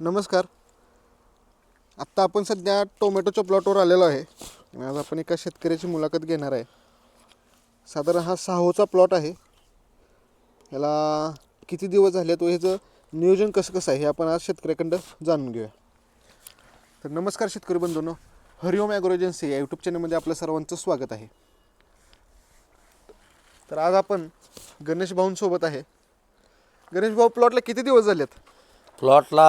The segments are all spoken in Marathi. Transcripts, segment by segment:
नमस्कार. आत्ता आपण सध्या टोमॅटोच्या प्लॉटवर आलेलो आहे. आणि आज आपण एका शेतकऱ्याची मुलाखत घेणार आहे. साधारण हा सहाचा प्लॉट आहे. याला किती दिवस झाले तो ह्याचं नियोजन कसं कसं आहे हे आपण आज शेतकऱ्याकडं जाणून घेऊया. तर नमस्कार शेतकरी बंधूंनो. हरिओम ॲग्रो एजन्सी या यूट्यूब चॅनलमध्ये आपलं सर्वांचं स्वागत आहे. तर आज आपण गणेश भाऊंसोबत आहे. गणेश भाऊ प्लॉटला किती दिवस झालेत? प्लॉटला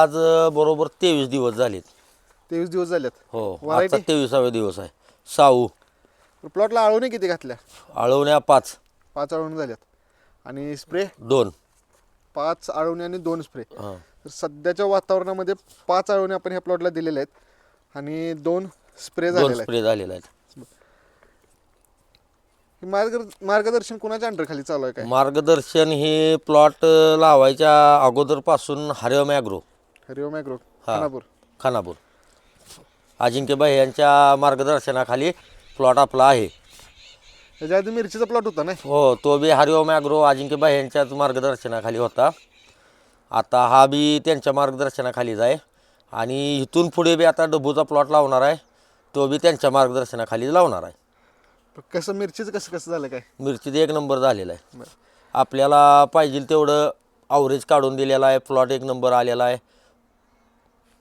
आज बरोबर तेवीस दिवस झालेत. तेवीस दिवस झालेत. हो आजचा Variety? तेविसावा दिवस आहे. साऊ. प्लॉटला आळवणे किती घातल्या? आळवण्या पाच. पाच आळवणे झाल्यात. आणि स्प्रे? दोन. पाच आळवणे आणि दोन स्प्रे. हं. तर सध्याच्या वातावरणामध्ये पाच आळवणे आपण ह्या प्लॉटला दिलेले आहेत. आणि दोन स्प्रे दोन झालेले आहेत. स्प्रे झालेले आहेत. हे मार्ग मार्गदर्शन कोणाच्या अंडर खाली चालू आहे काय? मार्गदर्शन हे प्लॉट लावायच्या अगोदरपासून हरिओम ॲग्रो. हरिओम ॲग्रो हा. खानापूर. खानापूर. अजिंक्यबाई यांच्या मार्गदर्शनाखाली प्लॉट आपला आहे. त्याच्या आधी मिरचीचा प्लॉट होता ना हो तो बी हरिओम ॲग्रो अजिंक्यबाई यांच्याच मार्गदर्शनाखाली होता. आता हा बी त्यांच्या मार्गदर्शनाखालीच आहे आणि इथून पुढे बी आता डब्बूचा प्लॉट लावणार आहे. तो बी त्यांच्या मार्गदर्शनाखाली लावणार आहे. कसं मिरचीचं कसं कसं झालं काय? मिरची एक नंबर झालेला आहे. आपल्याला पाहिजे तेवढं आवरेज काढून दिलेला आहे प्लॉट एक नंबर आलेला आहे.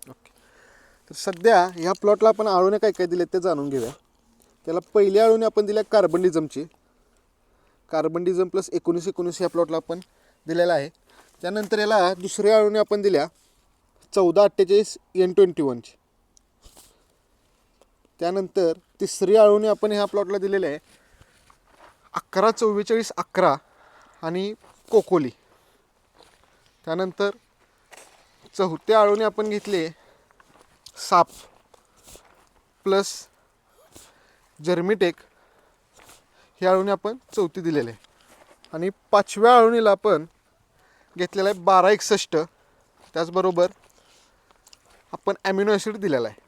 तर सध्या ह्या प्लॉटला आपण आळूने काय काय दिले ते जाणून घेऊया. त्याला पहिल्या आळूने आपण दिल्या कार्बन डिझमची कार्बन डिझम प्लस एकोणीस एकोणीस ह्या प्लॉटला आपण दिलेला आहे. त्यानंतर याला दुसऱ्या आळूने आपण दिल्या चौदा अठ्ठेचाळीस एन ट्वेंटी वनची त्यानंतर तिसरी आळूने आपण ह्या प्लॉटला दिलेले आहे. अकरा चव्वेचाळीस अकरा आणि कोकोली. त्यानंतर चौथ्या आळूने आपण घेतले साप प्लस जर्मिटेक. ह्या आळूने आपण चौथी दिलेले आहे. आणि पाचव्या आळूनीला आपण घेतलेला आहे बारा एकसष्ट. त्याचबरोबर आपण ॲमिनो ॲसिड दिलेला आहे.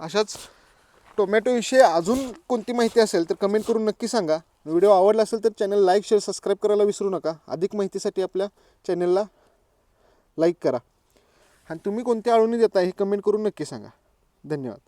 अशाच टोमॅटोविषयी अजून कोणती माहिती असेल तर कमेंट करून नक्की सांगा. व्हिडिओ आवडला असेल तर चॅनल लाईक शेअर सबस्क्राईब करायला विसरू नका. अधिक माहितीसाठी आपल्या चॅनलला लाईक करा. आणि तुम्ही कोणत्या आळूनी देताय हे कमेंट करून नक्की सांगा. धन्यवाद.